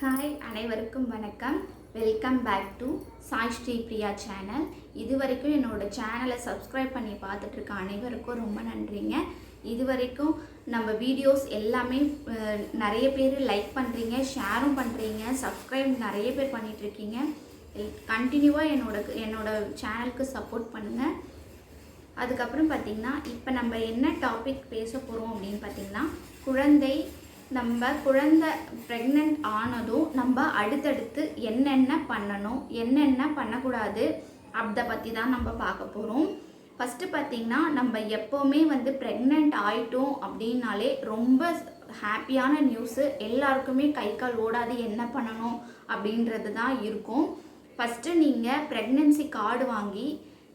Hi அனைவருக்கும் வணக்கம். Welcome back to Sai Sri Priya channel இது வரைக்கும் என்னோடய சேனலை சப்ஸ்கிரைப் பண்ணி பார்த்துட்ருக்க அனைவருக்கும் ரொம்ப நன்றிங்க. இது வரைக்கும் நம்ம வீடியோஸ் எல்லாமே நிறைய பேர் லைக் பண்ணுறீங்க ஷேரும் பண்ணுறீங்க சப்ஸ்கிரைப் நிறைய பேர் பண்ணிகிட்ருக்கீங்க கண்டினியூவாக என்னோட என்னோட சேனலுக்கு சப்போர்ட் பண்ணுங்கள் அதுக்கப்புறம் பார்த்திங்கன்னா இப்போ நம்ம என்ன டாபிக் பேச போகிறோம் அப்படின்னு பார்த்திங்கன்னா குழந்தை நம்ம குழந்தை ப்ரெக்னென்ட் ஆனதும் நம்ம அடுத்தடுத்து என்னென்ன பண்ணணும் என்னென்ன பண்ணக்கூடாது அதை பற்றி தான் நம்ம பார்க்க போகிறோம் ஃபஸ்ட்டு பார்த்திங்கன்னா நம்ம எப்போவுமே வந்து ப்ரெக்னென்ட் ஆயிட்டோம் அப்படின்னாலே ரொம்ப ஹாப்பியான நியூஸு எல்லாருக்குமே கை கால் ஓடாது என்ன பண்ணணும் அப்படின்றது தான் இருக்கும். ஃபஸ்ட்டு நீங்கள் ப்ரெக்னென்சி கார்டு வாங்கி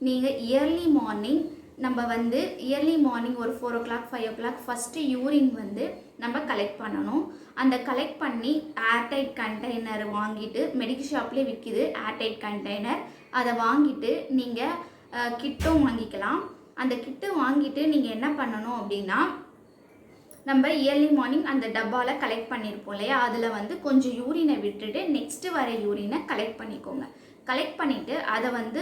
நீங்கள் இயர்லி மார்னிங் நம்ம வந்து இயர்லி மார்னிங் ஒரு four o'clock five o'clock first urine வந்து நம்ம கலெக்ட் பண்ணணும். அந்த கலெக்ட் பண்ணி ஏர்டைட் கண்டெய்னர் வாங்கிட்டு மெடிக்கல் ஷாப்லேயே விற்கிது ஏர்டைட் கண்டெய்னர் அதை வாங்கிட்டு நீங்கள் கிட்டும் வாங்கிக்கலாம். அந்த கிட்டு வாங்கிட்டு நீங்கள் என்ன பண்ணணும் அப்படின்னா நம்ம இயர்லி மார்னிங் அந்த டப்பாவில் கலெக்ட் பண்ணியிருப்போம் இல்லையா? அதில் வந்து கொஞ்சம் யூரினை விட்டுட்டு நெக்ஸ்ட்டு வர யூரினை கலெக்ட் பண்ணிக்கோங்க. கலெக்ட் பண்ணிவிட்டு அதை வந்து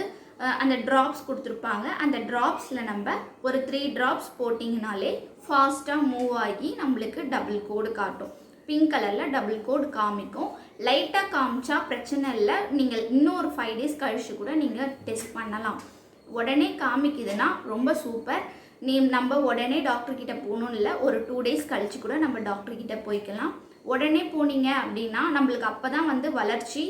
அந்த ட்ராப்ஸ் கொடுத்துருப்பாங்க. அந்த ட்ராப்ஸில் நம்ம ஒரு த்ரீ ட்ராப்ஸ் போட்டிங்கனாலே ஃபாஸ்ட்டாக மூவ் ஆகி நம்மளுக்கு டபுள் கோடு காட்டும். பிங்க் கலரில் டபுள் கோடு காமிக்கும். லைட்டாக காமிச்சா பிரச்சனை இல்லை. நீங்கள் இன்னும் ஒரு ஃபைவ் டேஸ் கழிச்சு கூட நீங்கள் டெஸ்ட் பண்ணலாம். உடனே காமிக்குதுன்னா ரொம்ப சூப்பர் நீ நம்ம உடனே டாக்டர் போகணும் இல்லை ஒரு டூ டேஸ் கழிச்சு கூட நம்ம டாக்டர்கிட்ட போய்க்கலாம். உடனே போனீங்க அப்படின்னா நம்மளுக்கு அப்போ தான் வந்து வளர்ச்சி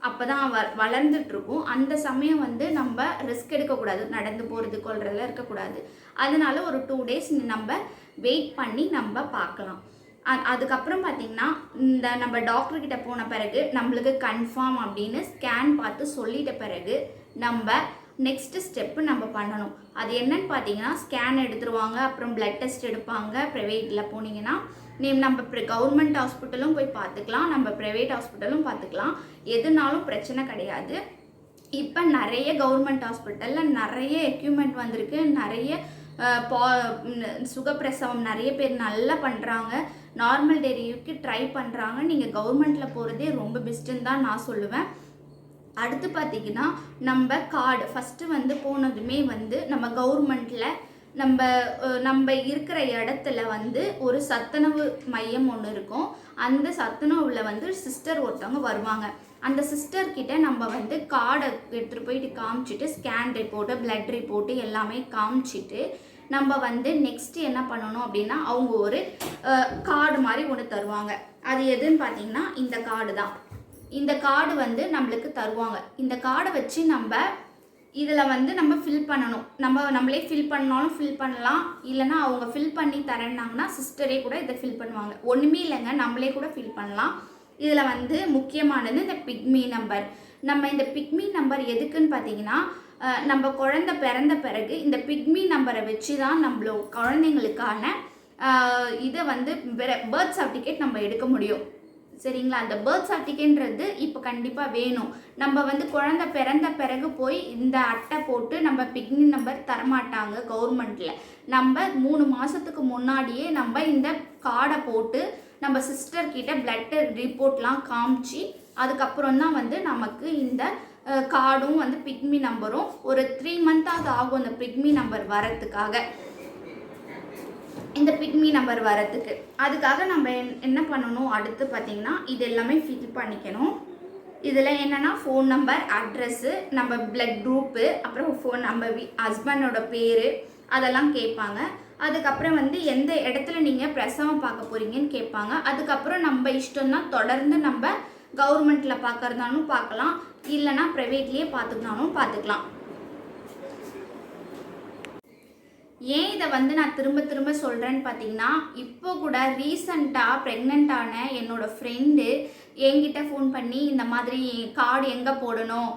அப்போ தான் வ வளர்ந்துட்டுருக்கும் அந்த சமயம் வந்து நம்ம ரிஸ்க் எடுக்கக்கூடாது. நடந்து போகிறது கொள்றதுல இருக்கக்கூடாது. அதனால ஒரு டூ டேஸ் நம்ம வெயிட் பண்ணி நம்ம பார்க்கலாம். அ- அதுக்கப்புறம் பார்த்திங்கன்னா இந்த நம்ம டாக்டர்கிட்ட போன பிறகு நம்மளுக்கு கன்ஃபார்ம் அப்படின்னு ஸ்கேன் பார்த்து சொல்லிட்ட பிறகு நம்ம நெக்ஸ்ட்டு ஸ்டெப்பு நம்ம பண்ணணும். அது என்னன்னு பார்த்தீங்கன்னா ஸ்கேன் எடுத்துருவாங்க அப்புறம் பிளட் டெஸ்ட் எடுப்பாங்க ப்ரைவேட்டில் போனீங்கன்னா நீ நம்ம கவர்மெண்ட் ஹாஸ்பிட்டலும் போய் பார்த்துக்கலாம் நம்ம ப்ரைவேட் ஹாஸ்பிட்டலும் பார்த்துக்கலாம். எதுனாலும் பிரச்சனை கிடையாது. இப்போ நிறைய கவர்மெண்ட் ஹாஸ்பிட்டலில் நிறைய எக்யூப்மெண்ட் வந்திருக்கு. நிறைய பா சுகப்பிரசவம் நிறைய பேர் நல்லா பண்ணுறாங்க நார்மல் டெலிவரிக்கு ட்ரை பண்ணுறாங்க நீங்கள் கவர்மெண்ட்டில் போகிறதே ரொம்ப பெஸ்ட்டுன்னு தான் நான் சொல்லுவேன். அடுத்து பார்த்தீங்கன்னா நம்ம கார்டு ஃபஸ்ட்டு வந்து போனதுமே வந்து நம்ம கவர்மெண்ட்டில் நம்ம நம்ம இருக்கிற இடத்துல வந்து ஒரு சத்துணவு மையம் ஒன்று இருக்கும். அந்த சத்துணவில் வந்து சிஸ்டர் ஒருத்தவங்க வருவாங்க. அந்த சிஸ்டர்கிட்ட நம்ம வந்து கார்டை எடுத்துகிட்டு போயிட்டு காமிச்சிட்டு ஸ்கேன் ரிப்போர்ட்டு பிளட் ரிப்போர்ட்டு எல்லாமே காமிச்சிட்டு நம்ம வந்து நெக்ஸ்ட்டு என்ன பண்ணணும் அப்படின்னா அவங்க ஒரு கார்டு மாதிரி ஒன்று தருவாங்க. அது எதுன்னு பார்த்தீங்கன்னா இந்த கார்டு தான். இந்த கார்டு வந்து நம்மளுக்கு தருவாங்க. இந்த கார்டை வச்சு நம்ம இதில் வந்து நம்ம ஃபில் பண்ணணும். நம்ம நம்மளே ஃபில் பண்ணாலும் ஃபில் பண்ணலாம். இல்லைன்னா அவங்க ஃபில் பண்ணி தரேன்னாங்கன்னா சிஸ்டரே கூட இதை ஃபில் பண்ணுவாங்க. ஒன்றுமே இல்லைங்க. நம்மளே கூட ஃபில் பண்ணலாம். இதில் வந்து முக்கியமானது இந்த பிக்மி நம்பர் நம்ம இந்த பிக்மி நம்பர் எதுக்குன்னு பார்த்தீங்கன்னா நம்ம குழந்த பிறந்த பிறகு இந்த பிக்மி நம்பரை வச்சு தான் நம்மளோ குழந்தைங்களுக்கான இதை வந்து பர்த் சர்டிஃபிகேட் நம்ம எடுக்க முடியும். சரிங்களா? அந்த பர்த் சர்டிஃபிகேட்ன்றது இப்போ கண்டிப்பாக வேணும். நம்ம வந்து குழந்தை பிறந்த பிறகு போய் இந்த அட்டை போட்டு நம்ம பிக்னி நம்பர் தரமாட்டாங்க கவர்மெண்ட்டில் நம்ம மூணு மாதத்துக்கு முன்னாடியே நம்ம இந்த கார்டை போட்டு நம்ம சிஸ்டர் கிட்ட பிளட் ரிப்போர்ட்லாம் காமிச்சு அதுக்கப்புறம் தான் வந்து நமக்கு இந்த கார்டும் வந்து பிக்மி நம்பரும் ஒரு த்ரீ மந்த்தாவது ஆகும் அந்த பிக்மி நம்பர் வரத்துக்காக இந்த பிக்மி நம்பர் வரத்துக்கு அதுக்காக நம்ம என்- என்ன பண்ணணும்? அடுத்து பார்த்தீங்கன்னா இது எல்லாமே ஃபில் பண்ணிக்கணும். இதில் என்னென்னா ஃபோன் நம்பர் அட்ரஸ்ஸு நம்ம பிளட் குரூப்பு அப்புறம் ஃபோன் நம்ம ஹஸ்பண்டோட பேர் அதெல்லாம் கேட்பாங்க. அதுக்கப்புறம் வந்து எந்த இடத்துல நீங்கள் பிரசவம் பார்க்க போகிறீங்கன்னு கேட்பாங்க. அதுக்கப்புறம் நம்ம இஷ்டம் தான் தொடர்ந்து நம்ம கவர்மெண்ட்டில் பார்க்கறதாலும் பார்க்கலாம். இல்லைன்னா ப்ரைவேட்லேயே பார்த்துக்கனாலும் பார்த்துக்கலாம். ஏன் இதை வந்து நான் திரும்ப திரும்ப சொல்கிறேன்னு பார்த்தீங்கன்னா இப்போ கூட ரீசண்டாக ப்ரெக்னென்ட் ஆன ஃப்ரெண்டு என்கிட்ட ஃபோன் பண்ணி இந்த மாதிரி கார்டு எங்கே போடணும்?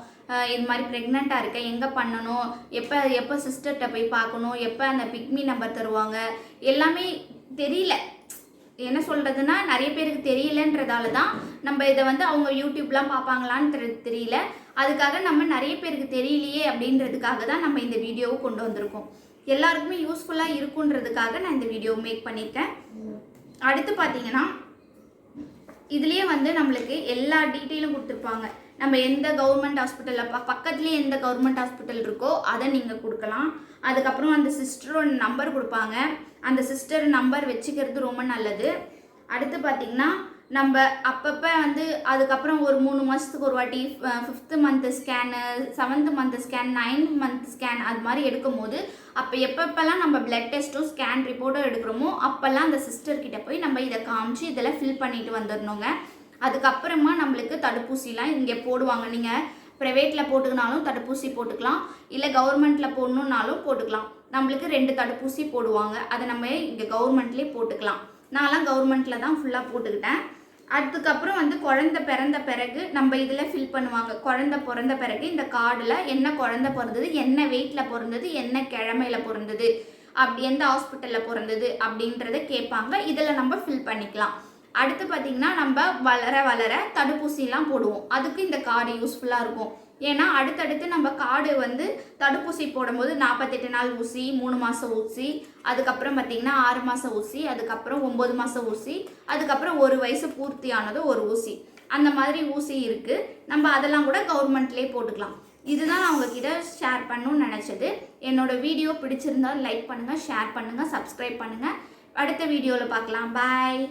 இது மாதிரி ப்ரெக்னெண்ட்டாக இருக்கேன் எங்கே பண்ணணும்? எப்போ எப்போ சிஸ்டர்கிட்ட போய் பார்க்கணும்? எப்போ அந்த பிக்மி நம்பர் தருவாங்க? எல்லாமே தெரியல. என்ன சொல்கிறதுனா நிறைய பேருக்கு தெரியலன்றதால தான் நம்ம இதை வந்து அவங்க யூடியூப்லாம் பார்ப்பாங்களான்னு தெரி- தெரியல. அதுக்காக நம்ம நிறைய பேருக்கு தெரியலையே அப்படின்றதுக்காக தான் நம்ம இந்த வீடியோவை கொண்டு வந்திருக்கோம். எல்லாருக்குமே யூஸ்ஃபுல்லாக இருக்குன்றதுக்காக நான் இந்த வீடியோ மேக் பண்ணியிருக்கேன். அடுத்து பார்த்தீங்கன்னா இதுலேயே வந்து நம்மளுக்கு எல்லா டீட்டெயிலும் கொடுத்துருப்பாங்க. நம்ம எந்த கவர்மெண்ட் ஹாஸ்பிட்டலில் ப பக்கத்துலேயே எந்த கவர்மெண்ட் ஹாஸ்பிட்டல் இருக்கோ அதை நீங்கள் கொடுக்கலாம். அதுக்கப்புறம் அந்த சிஸ்டரோட நம்பர் கொடுப்பாங்க. அந்த சிஸ்டர் நம்பர் வச்சுக்கிறது ரொம்ப நல்லது. அடுத்து பார்த்திங்கன்னா நம்ம அப்பப்போ வந்து அதுக்கப்புறம் ஒரு மூணு மாதத்துக்கு ஒரு வாட்டி fifth month scan seventh month scan ninth month scan அது மாதிரி எடுக்கும்போது அப்போ எப்பப்பெல்லாம் நம்ம பிளட் டெஸ்ட்டும் ஸ்கேன் ரிப்போர்ட்டோ எடுக்கிறோமோ அப்போல்லாம் அந்த சிஸ்டர்கிட்ட போய் நம்ம இதை காமிச்சு இதெல்லாம் ஃபில் பண்ணிட்டு வந்துடணுங்க. அதுக்கப்புறமா நம்மளுக்கு தடுப்பூசிலாம் இங்கே போடுவாங்க. நீங்கள் ப்ரைவேட்டில் போட்டுக்கினாலும் தடுப்பூசி போட்டுக்கலாம். இல்லை கவர்மெண்ட்டில் போடணுன்னாலும் போட்டுக்கலாம். நம்மளுக்கு ரெண்டு தடுப்பூசி போடுவாங்க. அதை நம்ம இங்கே கவர்மெண்ட்லேயே போட்டுக்கலாம். நான்லாம் கவர்மெண்ட்டில் தான் ஃபுல்லாக போட்டுக்கிட்டேன். அதுக்கப்புறம் வந்து குழந்த பிறந்த பிறகு நம்ம இதில் ஃபில் பண்ணுவாங்க. குழந்த பிறந்த பிறகு இந்த கார்டில் என்ன குழந்த பிறந்தது என்ன வெயிட்டில் பிறந்தது என்ன கிழமையில பிறந்தது அப்படி எந்த ஹாஸ்பிட்டலில் பிறந்தது அப்படின்றத கேட்பாங்க. இதில் நம்ம ஃபில் பண்ணிக்கலாம். அடுத்து பார்த்திங்கன்னா நம்ம வளர வளர தடுப்பூசிலாம் போடுவோம். அதுக்கு இந்த கார்டு யூஸ்ஃபுல்லாக இருக்கும். ஏன்னா அடுத்தடுத்து நம்ம காடு வந்து தடுப்பூசி போடும்போது நாற்பத்தெட்டு நாள் ஊசி மூணு மாதம் ஊசி அதுக்கப்புறம் பார்த்திங்கன்னா ஆறு மாதம் ஊசி அதுக்கப்புறம் ஒம்பது மாதம் ஊசி அதுக்கப்புறம் ஒரு வயசு பூர்த்தியானது ஒரு ஊசி. அந்த மாதிரி ஊசி இருக்குது நம்ம அதெல்லாம் கூட கவர்மெண்ட்லேயே போட்டுக்கலாம். இதுதான் நான் உங்ககிட்ட ஷேர் பண்ணணும்னு நினச்சது. என்னோட வீடியோ பிடிச்சிருந்தால் லைக் பண்ணுங்கள் ஷேர் பண்ணுங்கள் சப்ஸ்கிரைப் பண்ணுங்கள் அடுத்த வீடியோவில் பார்க்கலாம் பாய்.